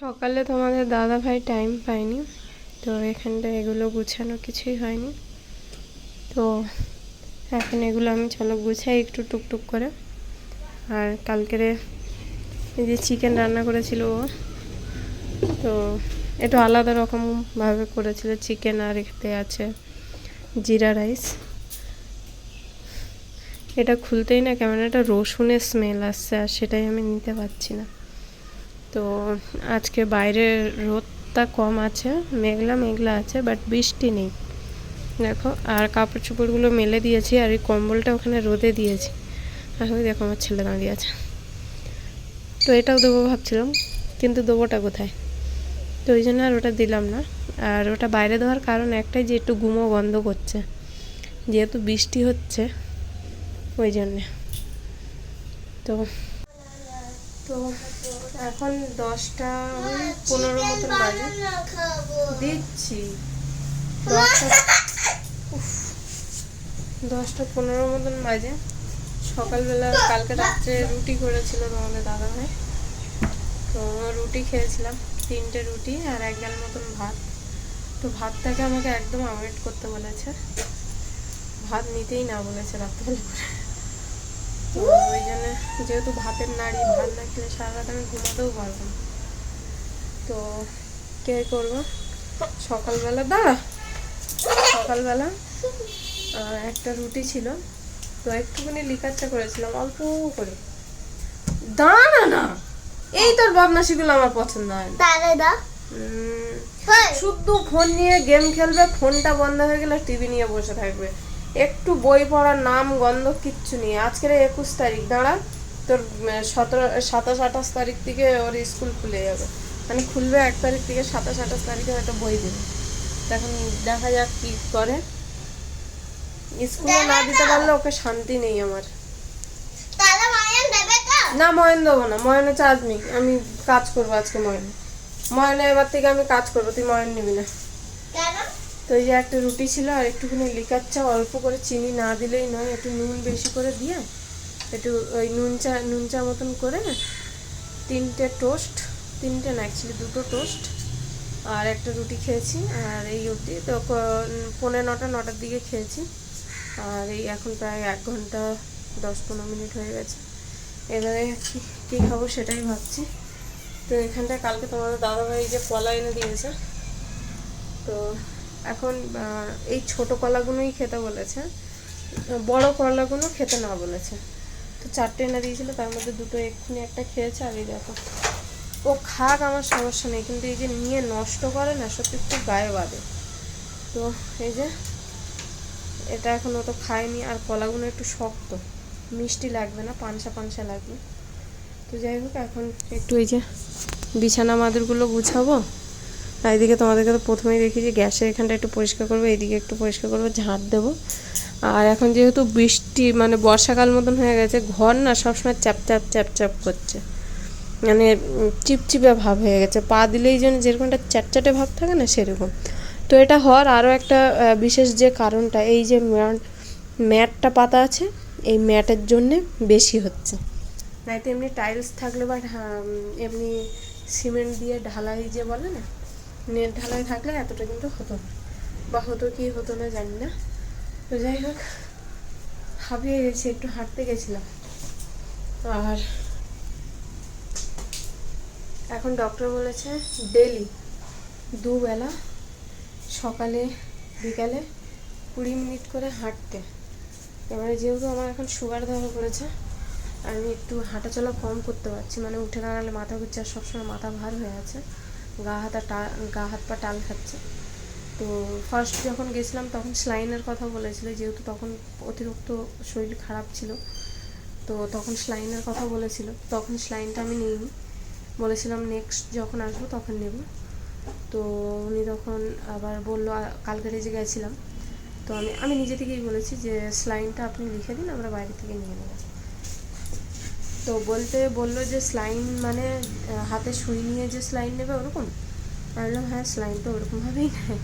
সকালে তোমাদের দাদা ভাই টাইম পায়নি, তো এখানটা এগুলো গুছানো কিছুই হয়নি। তো এখন এগুলো আমি চলো গুছাই একটু টুকটুক করে। আর কালকেরে এই যে চিকেন রান্না করেছিল ও, তো একটু আলাদা রকমভাবে করেছিল চিকেন আর এখানে আছে জিরা রাইস এটা খুলতেই না কেমন একটা রসুনের স্মেল আসছে আর সেটাই আমি নিতে পারছি না। তো আজকে বাইরে রোদটা কম আছে, মেঘলা মেঘলা আছে বাট বৃষ্টি নেই। দেখো, আর কাপড় চোপড়গুলো মেলে দিয়েছি, আর এই কম্বলটা ওখানে রোদে দিয়েছি। আর দেখো আমার ছেলে দাঁড়িয়ে আছে। তো এটাও দেবো ভাবছিলাম, কিন্তু দেবোটা কোথায়? তো ওই জন্য আর ওটা দিলাম না। আর ওটা বাইরে দেওয়ার কারণ একটাই যে একটু গুমো বন্ধ করছে, যেহেতু বৃষ্টি হচ্ছে, ওই জন্যে। তো তো এখন দশটা ওই পনেরো মতন বাজে। দিচ্ছি। দশটা পনেরো মতন বাজে। সকালবেলা কালকে রাত্রে রুটি করেছিল তোমাদের দাদা ভাই তো রুটি খেয়েছিলাম, তিনটে রুটি আর এক গাল মতন ভাত। তো ভাতটাকে আমাকে একদম অ্যাভয়েড করতে বলেছে। ভাত নিতেই না বলেছে রাত্রেবেলা করে। তো ওই জন্য যেহেতু ভাতের নাড়ি ভাত না খেলে সারা রাত আমি ঘুমাতেও পারব না। তো কে করব? সকালবেলা দাঁড়া। সকালবেলা একটা রুটি ছিল। তো একটুখানি লিকারটা করেছিলাম অল্প করে। দাঁড়া না! এই তোর বদমাশিগুলো আমার পছন্দ হয় না। হ্যাঁ। শুধু ফোন নিয়ে গেম খেলবে ফোনটা বন্ধ হয়ে গেলে টিভি নিয়ে বসে থাকবে। একটু বই পড়ার নাম গন্ধ কিচ্ছু নেই। আজকের একুশ তারিখ দাঁড়া। তোর সতেরো সাতাশ আঠাশ তারিখ থেকে ওর স্কুল খুলে যাবে। মানে খুলবে এক তারিখ থেকে সাতাশ আঠাশ তারিখে হয়তো বই দেবে। তখন দেখা যাক কি করে। স্কুলে না দিতে পারলে ওকে শান্তি নেই আমার। না ময়ন দেবো না। ময়নে চার্জ নেই আমি কাজ করব আজকে ময়নে। ময়নে এবার থেকে আমি কাজ করব তুই ময়ন নিবি না। তো এই যে একটা রুটি ছিল আর একটুখানি লিকার চা, অল্প করে চিনি না দিলেই নয়, একটু নুন বেশি করে দিয়ে একটু ওই নুন চা নুন চা মতন করে তিনটে টোস্ট, তিনটে না অ্যাকচুয়ালি দুটো টোস্ট আর একটা রুটি খেয়েছি আর এই অবধি। তো ক- পৌনে নটা, নটার দিকে খেয়েছি আর এই এখন প্রায় এক ঘণ্টা দশ পনেরো মিনিট হয়ে গেছে। এবারে কি- কী খাব সেটাই ভাবছি। তো এখানটায় কালকে তোমাদের দাদাভাই যে কলা এনে দিয়েছে, তো এখন এই ছোট কলাগুলোই খেতে বলেছে। বড় কলাগুলো খেতে না বলেছে। তো চারটে এনে দিয়েছিল, তার মধ্যে দুটো এক্ষুনি একটা খেয়েছে, আর এই দেখো। ও খাক, আমার সমস্যা নেই, কিন্তু এই যে নিয়ে নষ্ট করে না, সত্যি খুব গায়ে বাঁধে। তো এই যে, এটা এখন অত খায়নি, আর কলাগুলো একটু শক্ত। মিষ্টি লাগবে না, পানসা পানসা লাগবে। তো যাই হোক, এখন একটু এই যে বিছানা মাদুরগুলো গুছাবো। আর এদিকে তোমাদেরকে তো প্রথমেই দেখি যে গ্যাসের এখানটা একটু পরিষ্কার করব, এদিকে একটু পরিষ্কার করব ঝাঁট দেবো। আর এখন যেহেতু বৃষ্টি মানে বর্ষাকাল মতন হয়ে গেছে, ঘর না সবসময় চ্যাপ চ্যাপ চ্যাপ চ্যাপ করছে। মানে চিপচিপে ভাব হয়ে গেছে, পা দিলেই যেন যেরকম একটা চ্যাটচ্যাটে ভাব থাকে না সেরকম। তো এটা হওয়ার আরও একটা বিশেষ যে কারণটা, এই যে ম্যাট, ম্যাটটা পাতা আছে, এই ম্যাটের জন্যে বেশি হচ্ছে। নয়তো এমনি টাইলস থাকলে বা এমনি সিমেন্ট দিয়ে ঢালাই যে বলে না নেট ঢালাই থাকলে এতটা কিন্তু হতো না। বা হতো কি হতো না জানি না। তো যাই হোক, হাঁপিয়ে গেছি, একটু হাঁটতে গেছিলাম। আর এখন ডক্টর বলেছে ডেলি দুবেলা সকালে, বিকালে কুড়ি মিনিট করে হাঁটতে। এবারে যেহেতু আমার এখন সুগার ধরা পড়েছে আমি একটু হাঁটাচলা কম করতে পারছি মানে উঠে দাঁড়ালে মাথা ঘুরছে আর সবসময় মাথা ভার হয়ে আছে। গা হাতা টা গা হাত পা টাল খাচ্ছে। তো ফার্স্ট যখন গেছিলাম, তখন স্লাইনের কথা বলেছিল, যেহেতু তখন অতিরিক্ত শরীর খারাপ ছিল, তো তখন স্লাইনের কথা বলেছিল। তখন স্লাইনটা আমি নিইনি। বলেছিলাম নেক্সট যখন আসব, তখন নেব। তো উনি তখন আবার বলল কালকেরে যে গেছিলাম। তো আমি আমি নিজে থেকেই বলেছি যে, স্লাইনটা আপনি লিখে দিন, আমরা বাইরে থেকে নিয়ে নেব। তো বলতে বলল যে স্লাইন মানে হাতে সুই নিয়ে যে স্লাইন নেবে ওরকম? বললাম হ্যাঁ স্লাইন তো ওরকমভাবেই নেয়।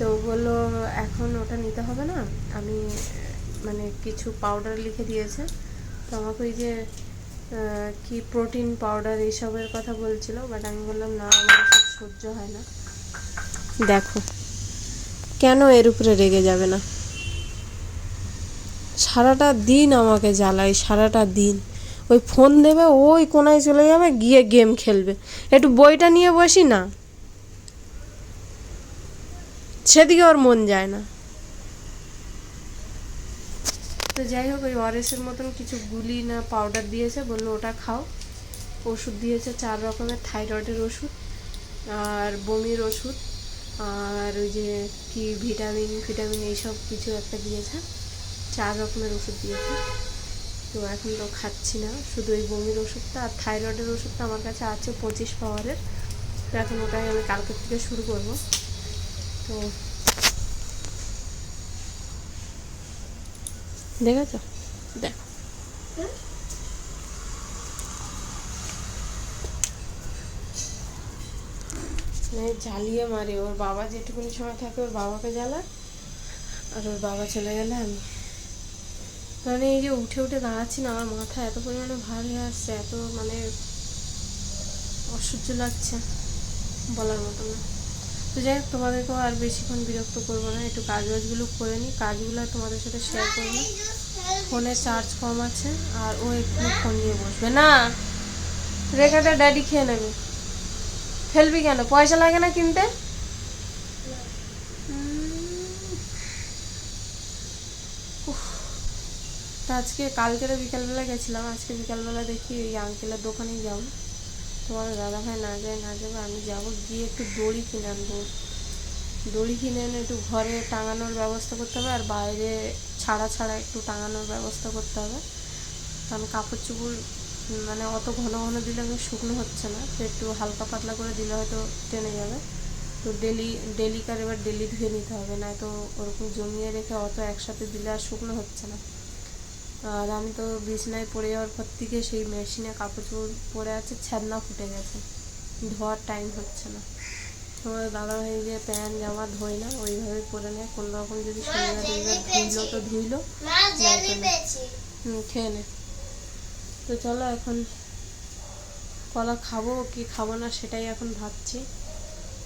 তো বলল, এখন ওটা নিতে হবে না, আমি মানে কিছু পাউডার লিখে দিয়েছে। তো আমাকে ওই যে কি প্রোটিন পাউডার এইসবের কথা বলছিল বাট আমি বললাম, না, আমার সব সহ্য হয় না। দেখো, কেন এর উপরে রেগে যাবে না? সারাটা দিন আমাকে জ্বালায়, সারাটা দিন। ওই ফোন দেবে, ওই কোনায় চলে যাবে, গিয়ে গেম খেলবে। একটু বইটা নিয়ে বসি না। সেদিকে ওর মন যায় না। তো যাই হোক, ওই ওয়ারেসের মতন কিছু গুলি না পাউডার দিয়েছে, বলল ওটা খাও। ওষুধ দিয়েছে চার রকমের থাইরয়েডের ওষুধ আর বমির ওষুধ আর ওই যে কি ভিটামিন ভিটামিন এইসব কিছু একটা দিয়েছে। চার রকমের ওষুধ দিয়েছে। তো এখন তো খাচ্ছি না। শুধু ওই বমির ওষুধটা আর থাইরয়েডের ওষুধটা আমার কাছে আছে, পঁচিশ পাওয়ারের। তো এখন ওটাই আমি কালকের থেকে শুরু করব। তো দেখেছ? দেখ। মানে জ্বালিয়ে মারে। ওর বাবা যেটুকুনি সময় থাকে ওর বাবাকে জ্বালায়, আর ওর বাবা চলে গেলে আমি মানে এই যে উঠে উঠে দাঁড়াচ্ছি না, আমার মাথা এত পরিমাণে ভার হয়ে আসছে এত মানে অসহ্য লাগছে বলার মতো না। তো যাই হোক, তোমাদেরকেও আর বেশিক্ষণ বিরক্ত করব না, একটু কাজ বাজগুলো করে নিই, কাজগুলো তোমাদের সাথে শেয়ার করব ফোনে চার্জ কম আছে আর ও একটু ফোন নিয়ে বসবে। না রেখাটা ড্যাডি খেয়ে নেবে। ফেলবি কেন? পয়সা লাগে না কিনতে? তা আজকে কালকের বিকালবেলা গেছিলাম, আজকে বিকালবেলা দেখি ওই আঙ্কেলের দোকানেই যাব। তোমার দাদা ভাই, না যায় না যাবে আমি যাব গিয়ে একটু দড়ি কিনে আনব। দড়ি কিনে এনে একটু ঘরে টাঙানোর ব্যবস্থা করতে হবে, আর বাইরে ছাড়া ছাড়া একটু টাঙানোর ব্যবস্থা করতে হবে। কারণ কাপড় চোপড় মানে অত ঘন ঘন দিলে শুকনো হচ্ছে না, তো একটু হালকা পাতলা করে দিলে হয়তো টেনে যাবে। তো ডেলি ডেলিকার এবার ডেলি ধুয়ে নিতে হবে না তো ওরকম জমিয়ে রেখে অত একসাথে দিলে আর শুকনো হচ্ছে না। আর আমি তো বিছনায় পড়ে যাওয়ার পর থেকে সেই মেশিনে কাপড় চোপড় পরে আছে, ছাদনা ফুটে গেছে। ধোয়ার টাইম হচ্ছে না। তোমার দাদা ভাই যে প্যান্ট, জামা ধোয় না, ওইভাবে পরে নেয়। কোনো রকম যদি শনিবার, রবিবার ধুইলো তো ধুইলো খেয়ে নে তো চলো এখন কলা খাব, কি খাব না সেটাই এখন ভাবছি।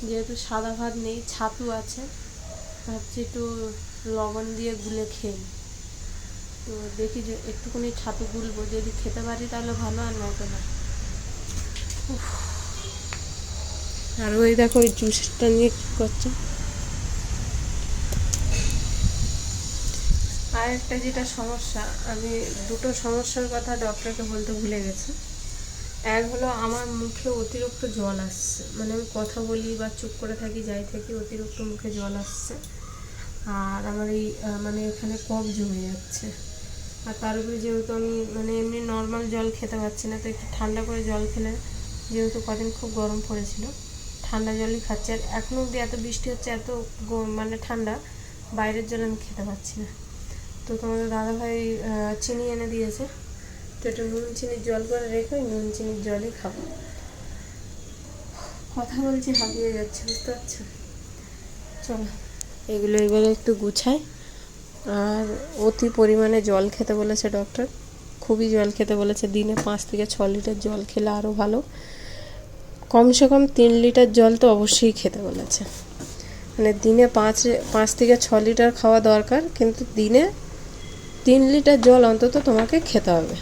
যেহেতু সাদা ভাত নেই, ছাতু আছে, ভাবছি একটু লবণ দিয়ে গুলে খেয়ে। তো দেখি যে একটুখানি ছাতু গুলবো, যদি খেতে পারি তাহলে ভালো আর নয়তো না। আর ওই দেখো ওই জুসটা নিয়ে কী করছে? আর একটা যেটা সমস্যা, আমি দুটো সমস্যার কথা ডক্টরকে বলতে ভুলে গেছি। এক হলো আমার মুখে অতিরিক্ত জল আসছে মানে আমি কথা বলি বা চুপ করে থাকি, যাই থাকি, অতিরিক্ত মুখে জল আসছে। আর আমার এই মানে এখানে কফ জমে যাচ্ছে। আর তার উপরে যেহেতু আমি মানে এমনি নর্মাল জল খেতে পারছি না, তো একটু ঠান্ডা করে জল খেলে যেহেতু কদিন খুব গরম পড়েছিল, ঠান্ডা জলই খাচ্ছি। আর এখনও অবধি এত বৃষ্টি হচ্ছে, এত মানে ঠান্ডা, বাইরের জল আমি খেতে পারছি না। তো তোমাদের দাদাভাই চিনি এনে দিয়েছে। তো একটু নুন চিনির জল করে রেখে নুন চিনির জলই খাব। কথা বলছি হাঁপিয়ে যাচ্ছে, বুঝতে পারছ? চলো, এগুলো এবারে একটু গুছাই। আর অতি পরিমাণে জল খেতে বলেছে ডক্টর খুবই জল খেতে বলেছে। দিনে পাঁচ থেকে ছ লিটার জল খেলে আরও ভালো। কমসে কম তিন লিটার জল তো অবশ্যই খেতে বলেছে। মানে দিনে পাঁচ পাঁচ থেকে ছ লিটার খাওয়া দরকার, কিন্তু দিনে তিন লিটার জল অন্তত তোমাকে খেতে হবে।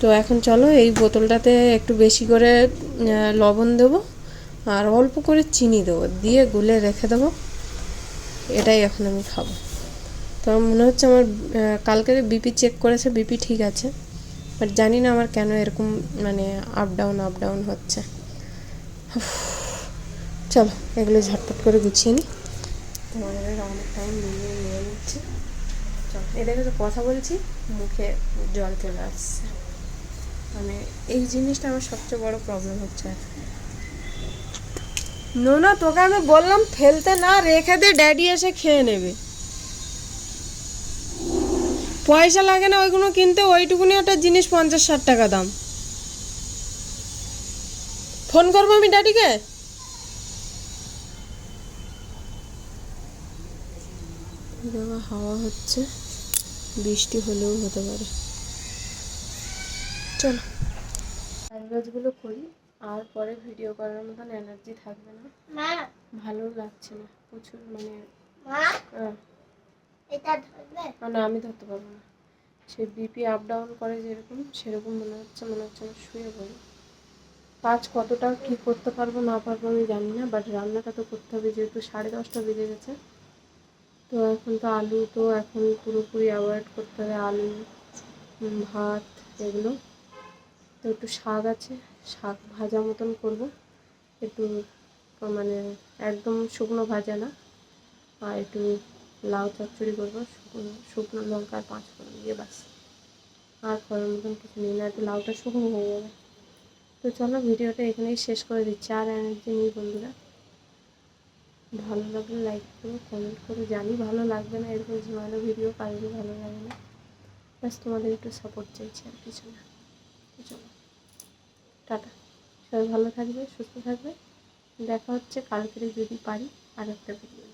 তো এখন চলো এই বোতলটাতে একটু বেশি করে লবণ দেবো আর অল্প করে চিনি দেবো। দিয়ে গুলে রেখে দেবো। এটাই এখন আমি খাব। তো মনে হচ্ছে আমার আহ, কালকের বিপি চেক করেছে বিপি ঠিক আছে বাট জানি না আমার কেন এরকম মানে আপ ডাউন আপ ডাউন হচ্ছে। চলো এগুলো ঝটপট করে গুছিয়ে নিই তোমাদের অনেক টাইম নিয়ে নিয়ে নিচ্ছে। চলো এদেরকে তো কথা বলছি মুখে জল চলে আসছে। মানে এই জিনিসটা আমার সবচেয়ে বড় প্রবলেম হচ্ছে। নোনা তোকে আমি বললাম ফেলতে না রেখে দে ড্যাডি এসে খেয়ে নেবে। পয়সা লাগে না ওইগুলো কিনতে ওইটুকুনি একটা জিনিস পঞ্চাশ ষাট টাকা দাম। ফোন করব আমি ড্যাডিকে? হাওয়া হচ্ছে বৃষ্টি হলেও হতে পারে। চলো। কাজবাজগুলো করি আর পরে ভিডিও করার মতন এনার্জি থাকবে না। মা। ভালো লাগছে না প্রচুর মানে মা। আহ, এটা না আমি ধরতে পারব না। সে বিপি আপ ডাউন করে যেরকম, সেরকম মনে হচ্ছে মনে হচ্ছে আমি শুয়ে পড়ি। কাজ কতটা কি করতে পারব, না পারব আমি জানি না বাট রান্নাটা তো করতে হবে, যেহেতু সাড়ে দশটা বেজে গেছে। তো এখন তো আলু, তো এখন পুরোপুরি অ্যাভয়েড করতে হবে আলু ভাত এগুলো। তো একটু শাক আছে, শাক ভাজা মতন করব। একটু মানে একদম শুকনো ভাজা না, আর একটু লাউ চচ্চড়ি করব, শুকনো শুকনো লঙ্কা আর পাঁচ ফোড়ন দিয়ে বাস আর করার মতন কিছু নেই, না একটু লাউটা শুকনো হয়ে যাবে। তো চলো ভিডিওটা এখানেই শেষ করে দিচ্ছি। আর এনার্জি নেই বন্ধুরা। ভালো লাগলে লাইক করো কমেন্ট করো। জানি ভালো লাগবে না এরকম ঝিমানো ভিডিও, কারোরই ভালো লাগে না। ব্যাস, তোমাদের একটু সাপোর্ট চাইছি আর কিছু না। তো চলো, টাটা। সবাই ভালো থাকবে, সুস্থ থাকবে। দেখা হচ্ছে কালকে যদি পারি আর একটা ভিডিও